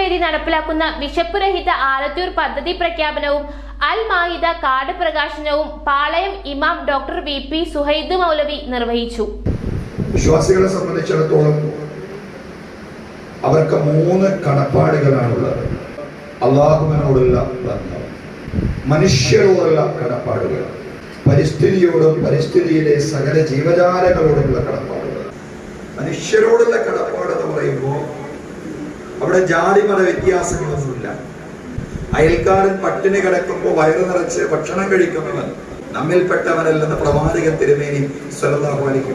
വേദി നടപ്പിലാക്കുന്ന വിശപ്പുരഹിത ആലത്തൂർ പദ്ധതി പ്രഖ്യാപനവും അൽ മാഹിദ കാർഡ് പ്രകാശനവും പാളയം ഇമാം ഡോക്ടർ വി പി സുഹൈദ് മൗലവി നിർവഹിച്ചു. വിശ്വാസികളെ സംബന്ധിച്ചിടത്തോളം അവർക്ക് മൂന്ന് കടപ്പാടുകളാണുള്ളത്. അള്ളാഹുവിനോടുള്ള ബന്ധം മനുഷ്യരോടുള്ള കടപ്പാടുകൾ പരിസ്ഥിതിയോടും പരിസ്ഥിതിയിലെ സകല ജീവജാലങ്ങളോടുള്ള കടപ്പാടുകൾ മനുഷ്യരോടുള്ള അവിടെ ജാതിമത വ്യത്യാസങ്ങളൊന്നുമില്ല. അയൽക്കാരൻ പട്ടിണി കിടക്കുമ്പോൾ വയറ് നിറച്ച് ഭക്ഷണം കഴിക്കുന്നവൻ നമ്മിൽപ്പെട്ടവനല്ലെന്ന് പ്രവാചക തിരുമേനി അലൈഹി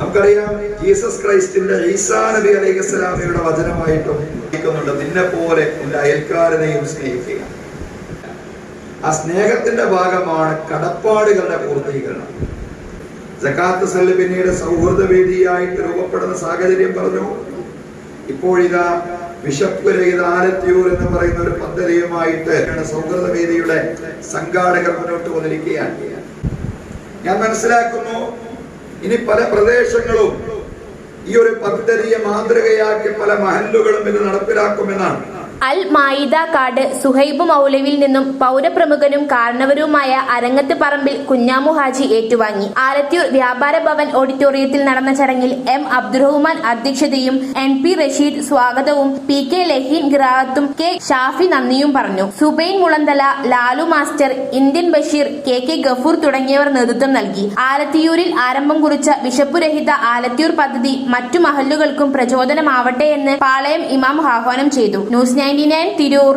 നമുക്കറിയാം ജീസസ് ക്രൈസ്റ്റിന്റെ ഈസാ നബി അലൈഹി വചനമായിട്ടും നിന്നെ പോലെ നിന്റെ അയൽക്കാരനെയും സ്നേഹിക്കുക. ആ സ്നേഹത്തിന്റെ ഭാഗമാണ് കടപ്പാടുകളുടെ പൂർത്തീകരണം. ജക്കാത്ത് സെല്ല് പിന്നീട് സൗഹൃദ വേദിയായിട്ട് രൂപപ്പെടുന്ന സാഹചര്യം പറഞ്ഞു. ഇപ്പോഴിതാ വിശപ്പ് രഹിത ആലത്തിയൂർ എന്ന് പറയുന്ന ഒരു പദ്ധതിയുമായിട്ട് സൗഹൃദ വേദിയുടെ സംഘാടകർ മുന്നോട്ട് വന്നിരിക്കുകയാണ്. ഞാൻ മനസ്സിലാക്കുന്നു ഇനി പല പ്രദേശങ്ങളും ഈ ഒരു പദ്ധതിയെ മാതൃകയാക്കി പല മഹല്ലുകളും ഇത് നടപ്പിലാക്കുമെന്നാണ്. അൽ മായിദ കാർഡ് സുഹൈബ് മൗലവിൽ നിന്നും പൗരപ്രമുഖനും കാരണവരുമായ അരങ്ങത്ത് പറമ്പിൽ കുഞ്ഞാമു ഹാജി ഏറ്റുവാങ്ങി. ആലത്തൂർ വ്യാപാര ഭവൻ ഓഡിറ്റോറിയത്തിൽ നടന്ന ചടങ്ങിൽ എം അബ്ദുറഹ്മാൻ അധ്യക്ഷതയും എൻ പി റഷീദ് സ്വാഗതവും പി കെ ലഹീൻ ഗ്രാഹത്തും കെ ഷാഫി നന്ദിയും പറഞ്ഞു. Subain Mulanthala Lalu master Indian Basheer K K Gafoor തുടങ്ങിയവർ നേതൃത്വം നൽകി. ആലത്തിയൂരിൽ ആരംഭം കുറിച്ച വിശപ്പുരഹിത ആലത്തിയൂർ പദ്ധതി മറ്റു മഹല്ലുകൾക്കും പ്രചോദനമാവട്ടെ എന്ന് പാളയം ഇമാം ആഹ്വാനം ചെയ്തു. News ninety nine Tirur